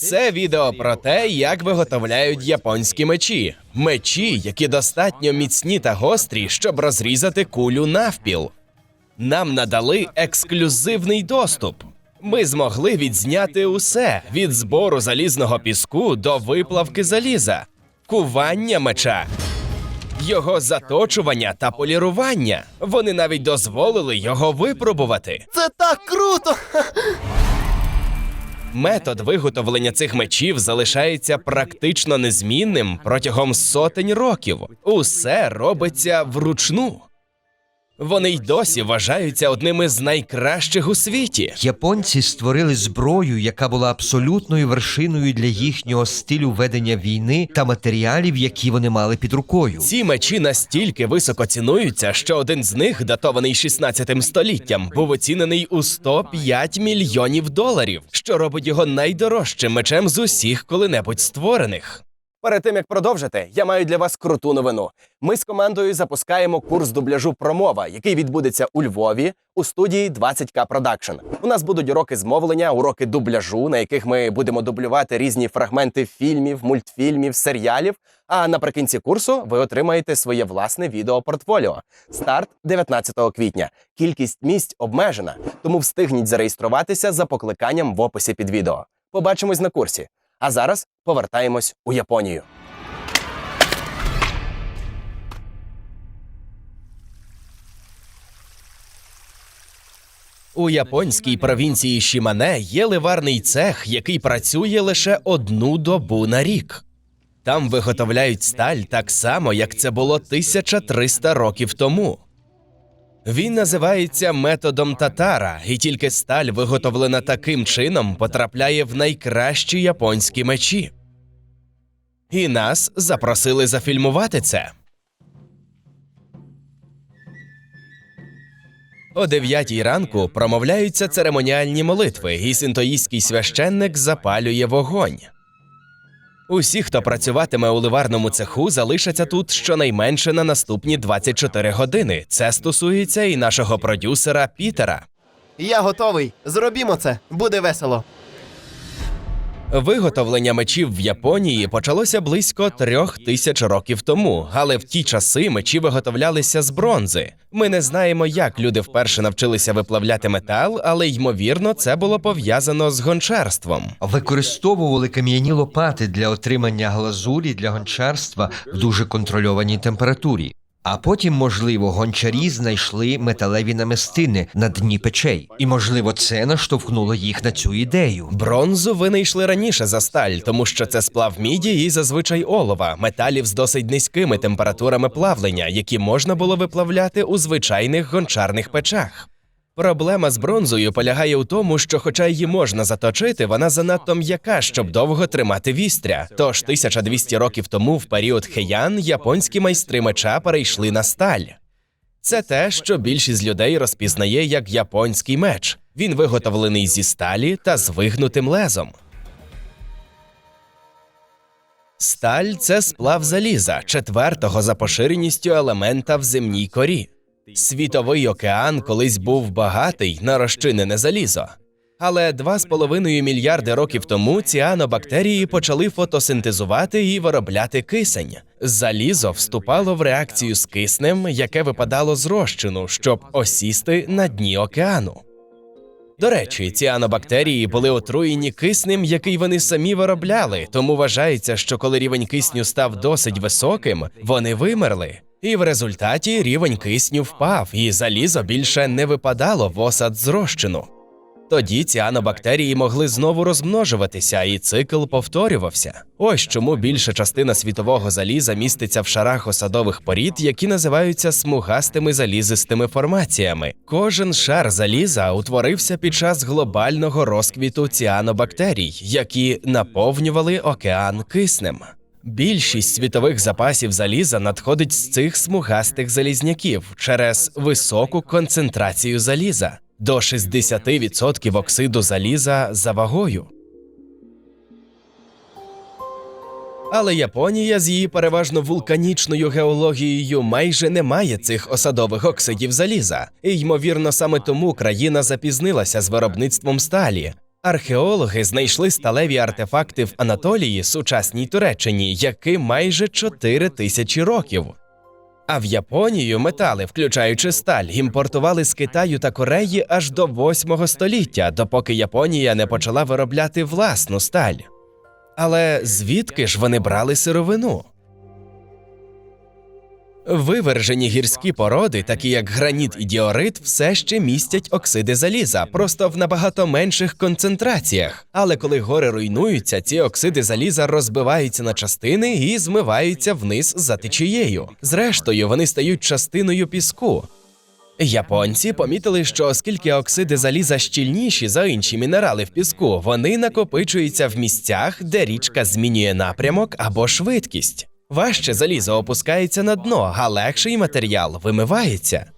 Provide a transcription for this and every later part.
Це відео про те, як виготовляють японські мечі. Мечі, які достатньо міцні та гострі, щоб розрізати кулю навпіл. Нам надали ексклюзивний доступ. Ми змогли відзняти усе від збору залізного піску до виплавки заліза, кування меча, його заточування та полірування. Вони навіть дозволили його випробувати. Це так круто! Метод виготовлення цих мечів залишається практично незмінним протягом сотень років. Усе робиться вручну. Вони й досі вважаються одними з найкращих у світі. Японці створили зброю, яка була абсолютною вершиною для їхнього стилю ведення війни та матеріалів, які вони мали під рукою. Ці мечі настільки високо цінуються, що один з них, датований 16 століттям, був оцінений у 105 мільйонів доларів, що робить його найдорожчим мечем з усіх коли-небудь створених. Перед тим як продовжити, я маю для вас круту новину. Ми з командою запускаємо курс дубляжу промова, який відбудеться у Львові у студії 20К Production. У нас будуть уроки змовлення, уроки дубляжу, на яких ми будемо дублювати різні фрагменти фільмів, мультфільмів, серіалів. А наприкінці курсу ви отримаєте своє власне відеопортфоліо. Старт 19 квітня. Кількість місць обмежена, тому встигніть зареєструватися за покликанням в описі під відео. Побачимось на курсі. А зараз повертаємось у Японію. У японській провінції Шімане є ливарний цех, який працює лише одну добу на рік. Там виготовляють сталь так само, як це було 1300 років тому. Він називається методом татара, і тільки сталь, виготовлена таким чином, потрапляє в найкращі японські мечі. І нас запросили зафільмувати це. О 9 ранку промовляються церемоніальні молитви, і синтоїстський священник запалює вогонь. Усі, хто працюватиме у ливарному цеху, залишаться тут щонайменше на наступні 24 години. Це стосується і нашого продюсера Пітера. Я готовий. Зробімо це. Буде весело. Виготовлення мечів в Японії почалося близько трьох тисяч років тому, але в ті часи мечі виготовлялися з бронзи. Ми не знаємо, як люди вперше навчилися виплавляти метал, але ймовірно, це було пов'язано з гончарством. Використовували кам'яні лопати для отримання глазурі для гончарства в дуже контрольованій температурі. А потім, можливо, гончарі знайшли металеві намистини на дні печей, і можливо, це наштовхнуло їх на цю ідею. Бронзу винайшли раніше за сталь, тому що це сплав міді і зазвичай олова, металів з досить низькими температурами плавлення, які можна було виплавляти у звичайних гончарних печах. Проблема з бронзою полягає у тому, що, хоча її можна заточити, вона занадто м'яка, щоб довго тримати вістря. Тож 1200 років тому, в період Хеян, японські майстри меча перейшли на сталь. Це те, що більшість людей розпізнає як японський меч. Він виготовлений зі сталі та з вигнутим лезом. Сталь це сплав заліза, четвертого за поширеністю елемента в земній корі. Світовий океан колись був багатий на розчинене залізо. Але 2,5 мільярди років тому ціанобактерії почали фотосинтезувати і виробляти кисень. Залізо вступало в реакцію з киснем, яке випадало з розчину, щоб осісти на дні океану. До речі, ціанобактерії були отруєні киснем, який вони самі виробляли, тому вважається, що коли рівень кисню став досить високим, вони вимерли. І в результаті рівень кисню впав, і залізо більше не випадало в осад з розчину. Тоді ціанобактерії могли знову розмножуватися, і цикл повторювався. Ось чому більша частина світового заліза міститься в шарах осадових порід, які називаються смугастими залізистими формаціями. Кожен шар заліза утворився під час глобального розквіту ціанобактерій, які наповнювали океан киснем. Більшість світових запасів заліза надходить з цих смугастих залізняків через високу концентрацію заліза до 60% оксиду заліза за вагою. Але Японія з її переважно вулканічною геологією майже не має цих осадових оксидів заліза, і ймовірно, саме тому країна запізнилася з виробництвом сталі. Археологи знайшли сталеві артефакти в Анатолії, сучасній Туреччині, які майже 4 тисячі років. А в Японію метали, включаючи сталь, імпортували з Китаю та Кореї аж до 8 століття, допоки Японія не почала виробляти власну сталь. Але звідки ж вони брали сировину? Вивержені гірські породи, такі як граніт і діорит, все ще містять оксиди заліза, просто в набагато менших концентраціях. Але коли гори руйнуються, ці оксиди заліза розбиваються на частини і змиваються вниз за течією. Зрештою, вони стають частиною піску. Японці помітили, що оскільки оксиди заліза щільніші за інші мінерали в піску, вони накопичуються в місцях, де річка змінює напрямок або швидкість. Важче залізо опускається на дно, а легший матеріал вимивається.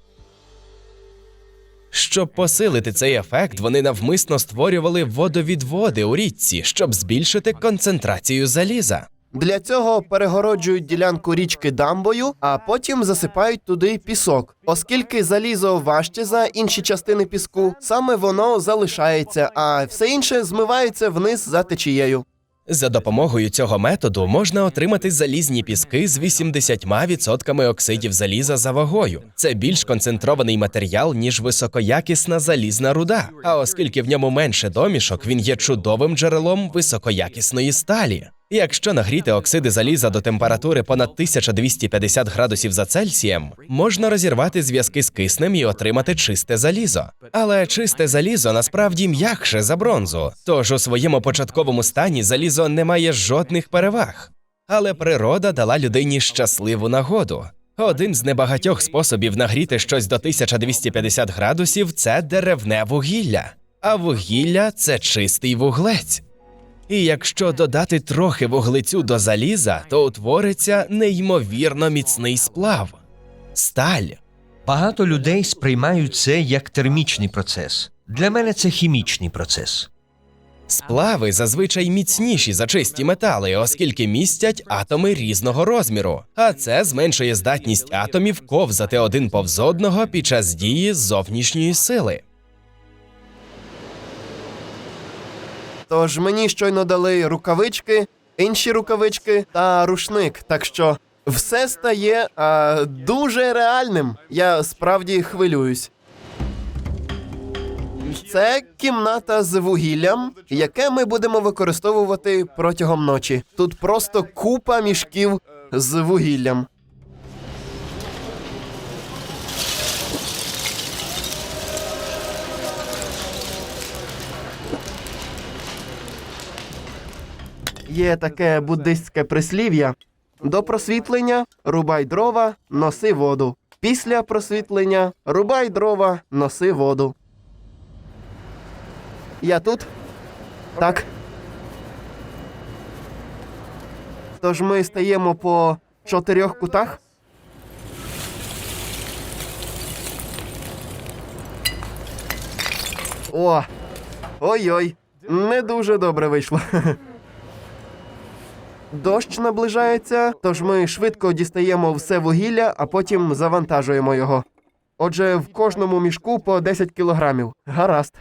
Щоб посилити цей ефект, вони навмисно створювали водовідводи у річці, щоб збільшити концентрацію заліза. Для цього перегороджують ділянку річки дамбою, а потім засипають туди пісок. Оскільки залізо важче за інші частини піску, саме воно залишається, а все інше змивається вниз за течією. За допомогою цього методу можна отримати залізні піски з 80% оксидів заліза за вагою. Це більш концентрований матеріал, ніж високоякісна залізна руда. А оскільки в ньому менше домішок, він є чудовим джерелом високоякісної сталі. Якщо нагріти оксиди заліза до температури понад 1250 градусів за Цельсієм, можна розірвати зв'язки з киснем і отримати чисте залізо. Але чисте залізо насправді м'якше за бронзу, тож у своєму початковому стані залізо не має жодних переваг. Але природа дала людині щасливу нагоду. Один з небагатьох способів нагріти щось до 1250 градусів це деревне вугілля, а вугілля це чистий вуглець. І якщо додати трохи вуглецю до заліза, то утвориться неймовірно міцний сплав сталь. Багато людей сприймають це як термічний процес. Для мене це хімічний процес. Сплави зазвичай міцніші за чисті метали, оскільки містять атоми різного розміру, а це зменшує здатність атомів ковзати один повз одного під час дії зовнішньої сили. Тож мені щойно дали рукавички, інші рукавички та рушник. Так що все стає а, дуже реальним. Я справді хвилююсь. Це кімната з вугіллям, яке ми будемо використовувати протягом ночі. Тут просто купа мішків з вугіллям. Є таке буддистське прислів'я: до просвітлення рубай дрова, носи воду. Після просвітлення рубай дрова, носи воду. Я тут? Так. Тож ми стаємо по чотирьох кутах. О! Ой-ой, не дуже добре вийшло. Дощ наближається, тож ми швидко дістаємо все вугілля, а потім завантажуємо його. Отже, в кожному мішку по 10 кілограмів. Гаразд.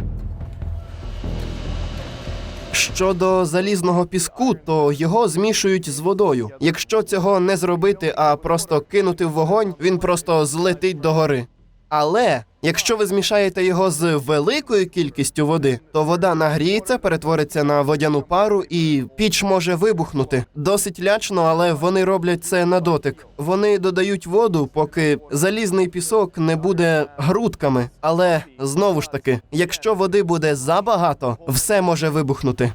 Щодо залізного піску, то його змішують з водою. Якщо цього не зробити, а просто кинути в вогонь, він просто злетить догори. Але якщо ви змішаєте його з великою кількістю води, то вода нагріється, перетвориться на водяну пару, і піч може вибухнути. Досить лячно, але вони роблять це на дотик. Вони додають воду, поки залізний пісок не буде грудками. Але знову ж таки, якщо води буде забагато, все може вибухнути.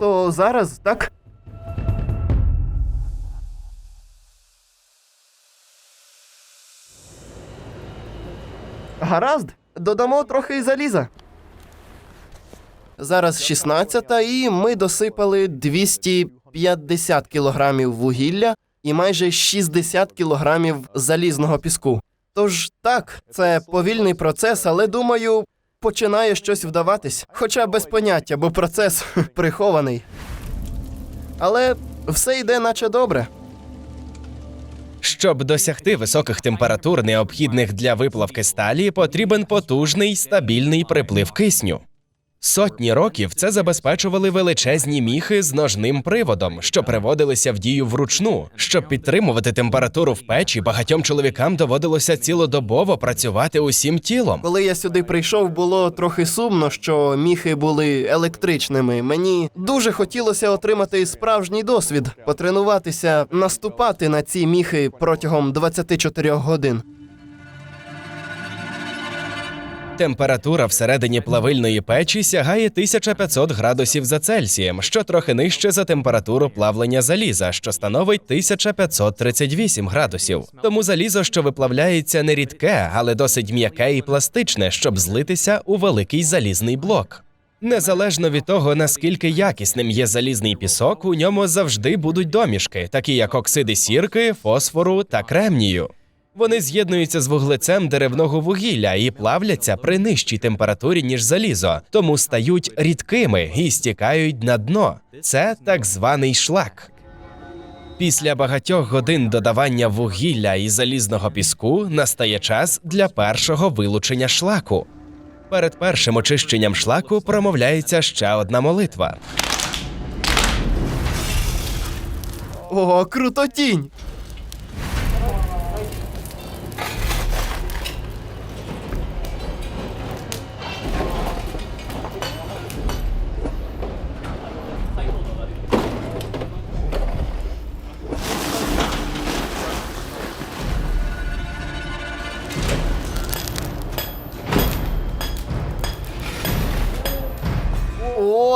То зараз так. Гаразд, додамо трохи заліза. Зараз 16 і ми досипали 250 кілограмів вугілля і майже 60 кілограмів залізного піску. Тож так, це повільний процес, але думаю, починає щось вдаватись. Хоча без поняття, бо процес прихований. Але все йде наче добре. Щоб досягти високих температур, необхідних для виплавки сталі, потрібен потужний стабільний приплив кисню. Сотні років це забезпечували величезні міхи з ножним приводом, що приводилися в дію вручну. Щоб підтримувати температуру в печі, багатьом чоловікам доводилося цілодобово працювати усім тілом. Коли я сюди прийшов, було трохи сумно, що міхи були електричними. Мені дуже хотілося отримати справжній досвід, потренуватися, наступати на ці міхи протягом 24 годин. Температура всередині плавильної печі сягає 1500 градусів за Цельсієм, що трохи нижче за температуру плавлення заліза, що становить 1538 градусів. Тому залізо, що виплавляється, не рідке, але досить м'яке і пластичне, щоб злитися у великий залізний блок. Незалежно від того, наскільки якісним є залізний пісок, у ньому завжди будуть домішки, такі як оксиди сірки, фосфору та кремнію. Вони з'єднуються з вуглецем деревного вугілля і плавляться при нижчій температурі, ніж залізо, тому стають рідкими і стікають на дно. Це так званий шлак. Після багатьох годин додавання вугілля і залізного піску настає час для першого вилучення шлаку. Перед першим очищенням шлаку промовляється ще одна молитва. О, крутотінь!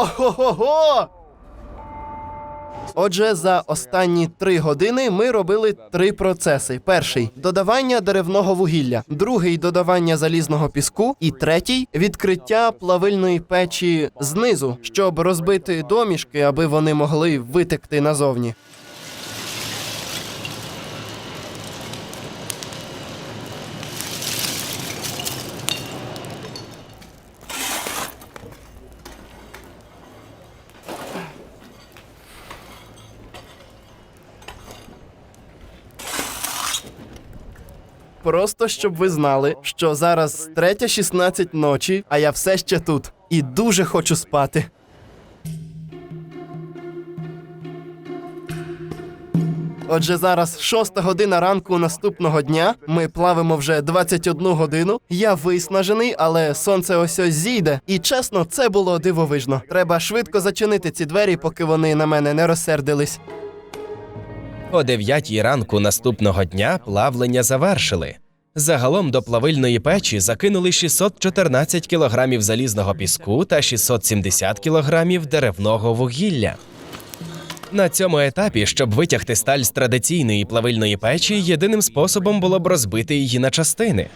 Ого-го-го! Отже, за останні три години ми робили три процеси: перший додавання деревного вугілля, другий додавання залізного піску, і третій відкриття плавильної печі знизу, щоб розбити домішки, аби вони могли витекти назовні. Просто щоб ви знали, що зараз 3.16 ночі, а я все ще тут і дуже хочу спати. Отже, зараз шоста година ранку наступного дня. Ми плавимо вже 21 годину. Я виснажений, але сонце ось ось зійде. І чесно, це було дивовижно. Треба швидко зачинити ці двері, поки вони на мене не розсердились. О 9 ранку наступного дня плавлення завершили. Загалом до плавильної печі закинули 614 кілограмів залізного піску та 670 кілограмів деревного вугілля. На цьому етапі, щоб витягти сталь з традиційної плавильної печі, єдиним способом було б розбити її на частини.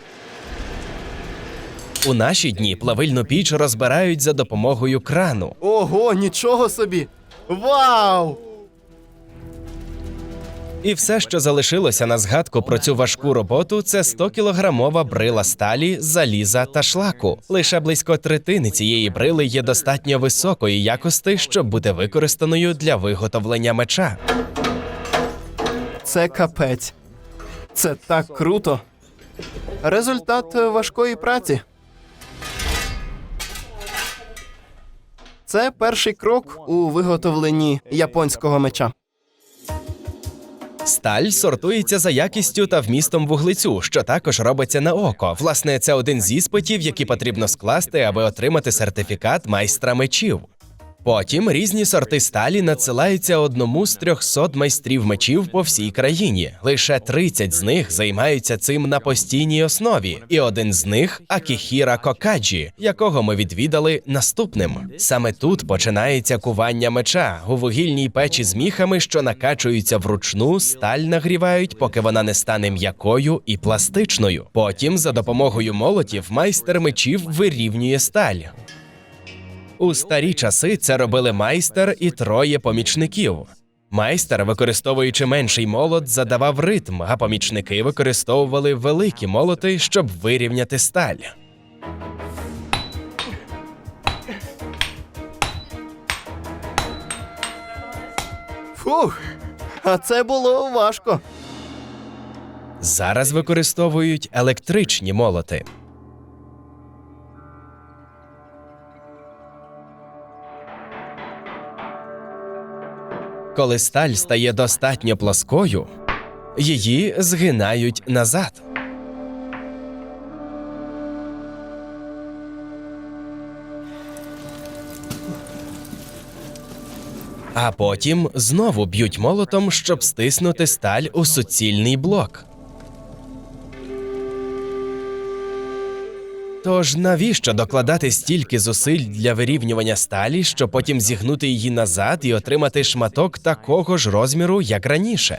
У наші дні плавильну піч розбирають за допомогою крану. Ого, нічого собі! Вау! І все, що залишилося на згадку про цю важку роботу, це 100-кілограмова брила сталі, заліза та шлаку. Лише близько третини цієї брили є достатньо високої якості, щоб бути використаною для виготовлення меча. Це капець. Це так круто. Результат важкої праці. Це перший крок у виготовленні японського меча. Сталь сортується за якістю та вмістом вуглецю, що також робиться на око. Власне, це один з іспитів, які потрібно скласти, аби отримати сертифікат майстра мечів. Потім різні сорти сталі надсилаються одному з 300 майстрів мечів по всій країні. Лише 30 з них займаються цим на постійній основі, і один з них Акіхіра Кокаджі, якого ми відвідали наступним. Саме тут починається кування меча у вугільній печі з міхами, що накачуються вручну, сталь нагрівають, поки вона не стане м'якою і пластичною. Потім, за допомогою молотів, майстер мечів вирівнює сталь. У старі часи це робили майстер і троє помічників. Майстер, використовуючи менший молот, задавав ритм, а помічники використовували великі молоти, щоб вирівняти сталь. Фух, а це було важко. Зараз використовують електричні молоти. Коли сталь стає достатньо плоскою, її згинають назад. А потім знову б'ють молотом, щоб стиснути сталь у суцільний блок. Тож навіщо докладати стільки зусиль для вирівнювання сталі, щоб потім зігнути її назад і отримати шматок такого ж розміру, як раніше?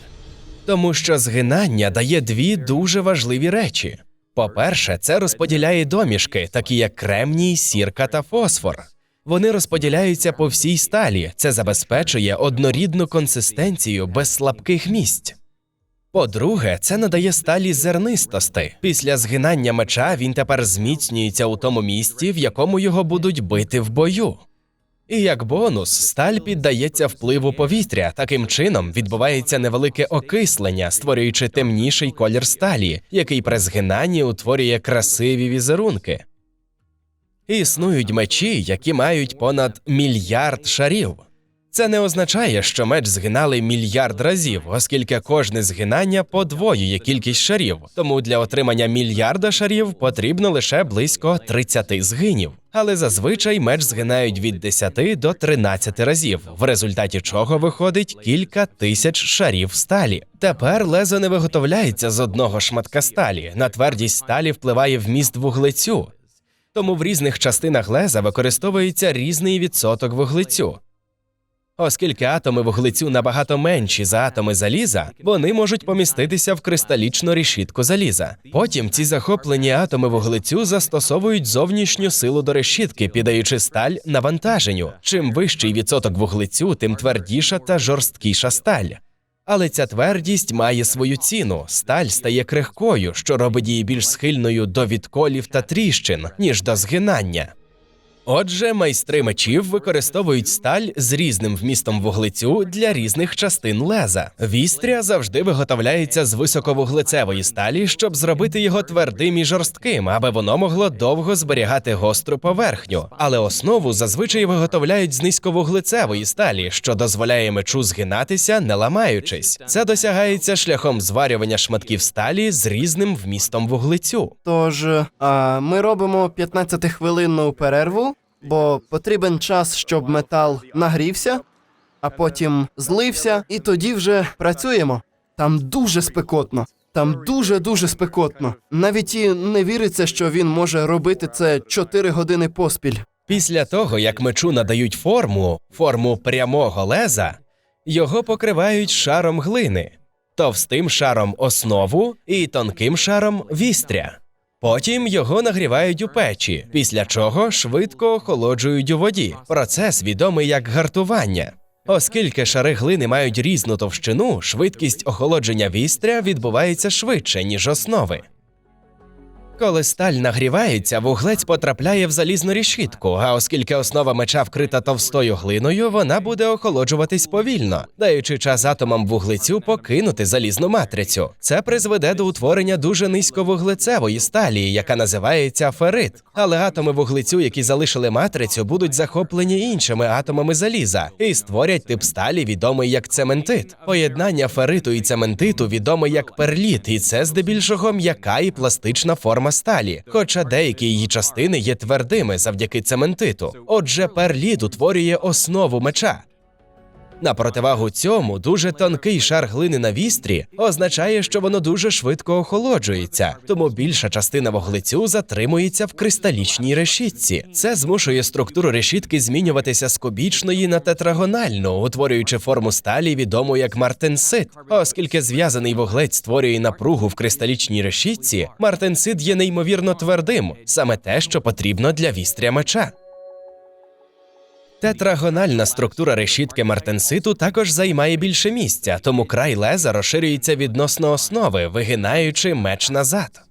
Тому що згинання дає дві дуже важливі речі. По-перше, це розподіляє домішки, такі як кремній, сірка та фосфор. Вони розподіляються по всій сталі. Це забезпечує однорідну консистенцію без слабких місць. По-друге, це надає сталі зернистости. Після згинання меча він тепер зміцнюється у тому місці, в якому його будуть бити в бою. І як бонус, сталь піддається впливу повітря. Таким чином відбувається невелике окислення, створюючи темніший колір сталі, який при згинанні утворює красиві візерунки. Існують мечі, які мають понад мільярд шарів. Це не означає, що меч згинали мільярд разів, оскільки кожне згинання подвоює кількість шарів. Тому для отримання мільярда шарів потрібно лише близько 30 згинів. Але зазвичай меч згинають від 10 до 13 разів, в результаті чого виходить кілька тисяч шарів сталі. Тепер лезо не виготовляється з одного шматка сталі. На твердість сталі впливає вміст вуглецю. Тому в різних частинах леза використовується різний відсоток вуглецю. Оскільки атоми вуглецю набагато менші за атоми заліза, вони можуть поміститися в кристалічну решітку заліза. Потім ці захоплені атоми вуглецю застосовують зовнішню силу до решітки, піддаючи сталь навантаженню. Чим вищий відсоток вуглецю, тим твердіша та жорсткіша сталь. Але ця твердість має свою ціну. Сталь стає крихкою, що робить її більш схильною до відколів та тріщин, ніж до згинання. Отже, майстри мечів використовують сталь з різним вмістом вуглецю для різних частин леза. Вістря завжди виготовляється з високовуглецевої сталі, щоб зробити його твердим і жорстким, аби воно могло довго зберігати гостру поверхню. Але основу зазвичай виготовляють з низьковуглецевої сталі, що дозволяє мечу згинатися, не ламаючись. Це досягається шляхом зварювання шматків сталі з різним вмістом вуглецю. Тож а, ми робимо 15-хвилинну перерву, бо потрібен час, щоб метал нагрівся, а потім злився, і тоді вже працюємо. Там дуже спекотно. Там дуже дуже спекотно. Навіть і не віриться, що він може робити це 4 години поспіль. Після того, як мечу надають форму, форму прямого леза, його покривають шаром глини, товстим шаром основу і тонким шаром вістря. Потім його нагрівають у печі, після чого швидко охолоджують у воді. Процес відомий як гартування. Оскільки шари глини мають різну товщину, швидкість охолодження вістря відбувається швидше, ніж основи. Коли сталь нагрівається, вуглець потрапляє в залізну решітку, а оскільки основа меча вкрита товстою глиною, вона буде охолоджуватись повільно, даючи час атомам вуглецю покинути залізну матрицю. Це призведе до утворення дуже низьковуглецевої сталі, яка називається ферит. Але атоми вуглецю, які залишили матрицю, будуть захоплені іншими атомами заліза і створять тип сталі, відомий як цементит. Поєднання фериту і цементиту відоме як перліт, і це здебільшого м'яка і пластична форма сталі, хоча деякі її частини є твердими завдяки цементиту. Отже, перліт утворює основу меча. На противагу цьому дуже тонкий шар глини на вістрі означає, що воно дуже швидко охолоджується, тому більша частина вуглецю затримується в кристалічній решітці. Це змушує структуру решітки змінюватися з кубічної на тетрагональну, утворюючи форму сталі, відому як мартенсит. Оскільки зв'язаний вуглець створює напругу в кристалічній решітці, мартенсит є неймовірно твердим, саме те, що потрібно для вістря меча. Тетрагональна структура решітки мартенситу також займає більше місця, тому край леза розширюється відносно основи, вигинаючи меч назад.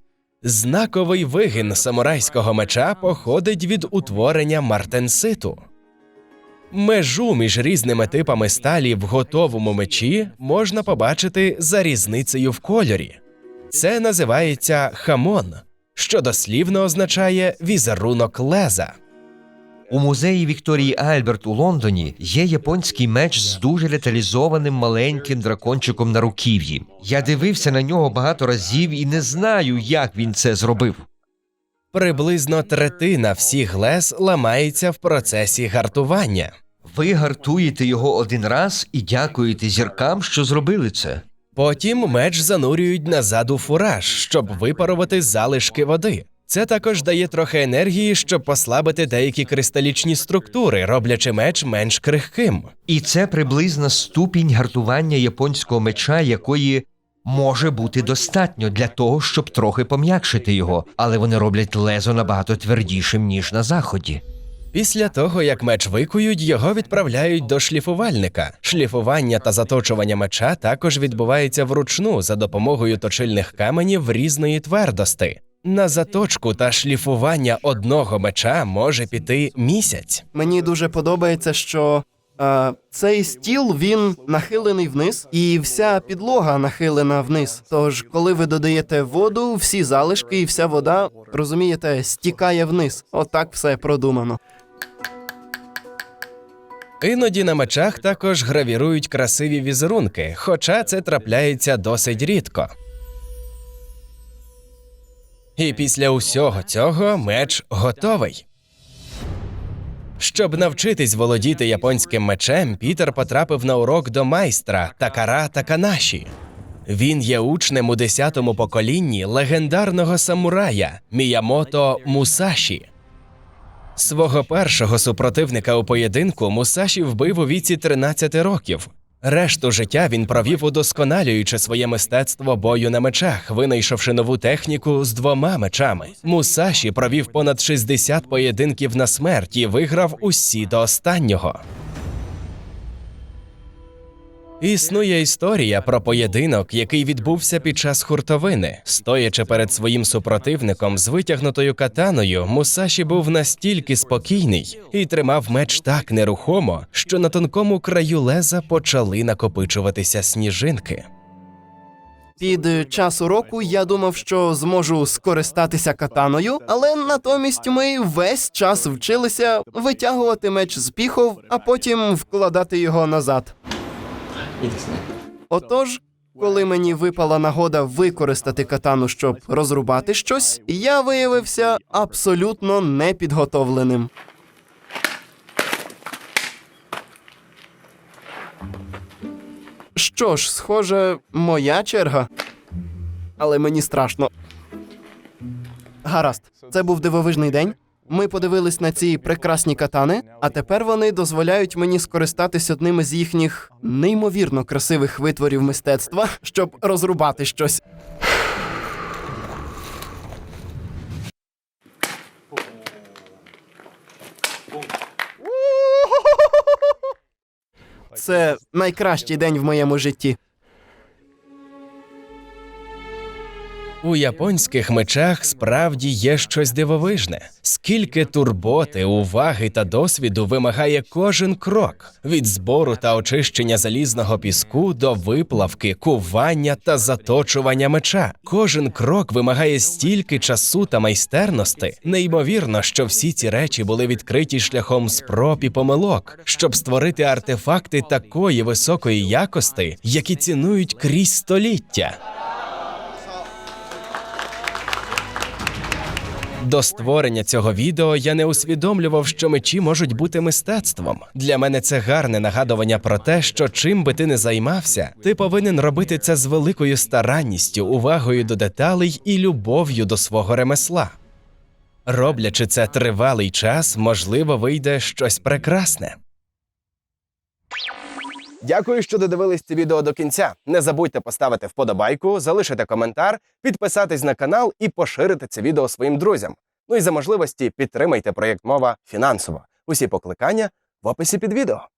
Знаковий вигин самурайського меча походить від утворення мартенситу. Межу між різними типами сталі в готовому мечі можна побачити за різницею в кольорі. Це називається хамон, що дослівно означає візерунок леза. У музеї Вікторії Альберт у Лондоні є японський меч з дуже деталізованим маленьким дракончиком на руків'ї. Я дивився на нього багато разів і не знаю, як він це зробив. Приблизно третина всіх лез ламається в процесі гартування. Ви гартуєте його один раз і дякуєте зіркам, що зробили це. Потім меч занурюють назад у фураж, щоб випарувати залишки води. Це також дає трохи енергії, щоб послабити деякі кристалічні структури, роблячи меч менш крихким. І це приблизна ступінь гартування японського меча, якої може бути достатньо для того, щоб трохи пом'якшити його, але вони роблять лезо набагато твердішим, ніж на заході. Після того, як меч викують, його відправляють до шліфувальника. Шліфування та заточування меча також відбувається вручну за допомогою точильних каменів різної твердости. На заточку та шліфування одного меча може піти місяць. Мені дуже подобається, що е, цей стіл він нахилений вниз, і вся підлога нахилена вниз. Тож, коли ви додаєте воду, всі залишки і вся вода, розумієте, стікає вниз. Отак все продумано. Іноді на мечах також гравірують красиві візерунки, хоча це трапляється досить рідко. І після усього цього меч готовий. Щоб навчитись володіти японським мечем, Пітер потрапив на урок до майстра Такара Таканаші. Він є учнем у 10-му поколінні легендарного самурая Міямото Мусаші. Свого першого супротивника у поєдинку Мусаші вбив у віці 13 років. Решту життя він провів удосконалюючи своє мистецтво бою на мечах, винайшовши нову техніку з двома мечами. Мусаші провів понад 60 поєдинків на смерть і виграв усі до останнього. Існує історія про поєдинок, який відбувся під час хуртовини. Стоячи перед своїм супротивником з витягнутою катаною, Мусаші був настільки спокійний і тримав меч так нерухомо, що на тонкому краю леза почали накопичуватися сніжинки. Під час уроку я думав, що зможу скористатися катаною, але натомість ми весь час вчилися витягувати меч з піхов, а потім вкладати його назад. Отож, коли мені випала нагода використати катану, щоб розрубати щось, я виявився абсолютно непідготовленим. Що ж, схоже, моя черга. Але мені страшно. Гаразд, це був дивовижний день. Ми подивились на ці прекрасні катани, а тепер вони дозволяють мені скористатись одним із їхніх неймовірно красивих витворів мистецтва, щоб розрубати щось. Це найкращий день в моєму житті. У японських мечах справді є щось дивовижне. Скільки турботи, уваги та досвіду вимагає кожен крок від збору та очищення залізного піску до виплавки, кування та заточування меча. Кожен крок вимагає стільки часу та майстерності. Неймовірно, що всі ці речі були відкриті шляхом спроб і помилок, щоб створити артефакти такої високої якості, які цінують крізь століття. До створення цього відео я не усвідомлював, що мечі можуть бути мистецтвом. Для мене це гарне нагадування про те, що чим би ти не займався, ти повинен робити це з великою старанністю, увагою до деталей і любов'ю до свого ремесла. Роблячи це тривалий час, можливо, вийде щось прекрасне. Дякую, що додивились це відео до кінця. Не забудьте поставити вподобайку, залишити коментар, підписатись на канал і поширити це відео своїм друзям. Ну і за можливості підтримайте проєкт мова фінансово. Усі покликання в описі під відео.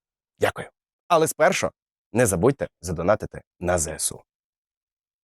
Дякую. Але спершу не забудьте задонатити на ЗСУ.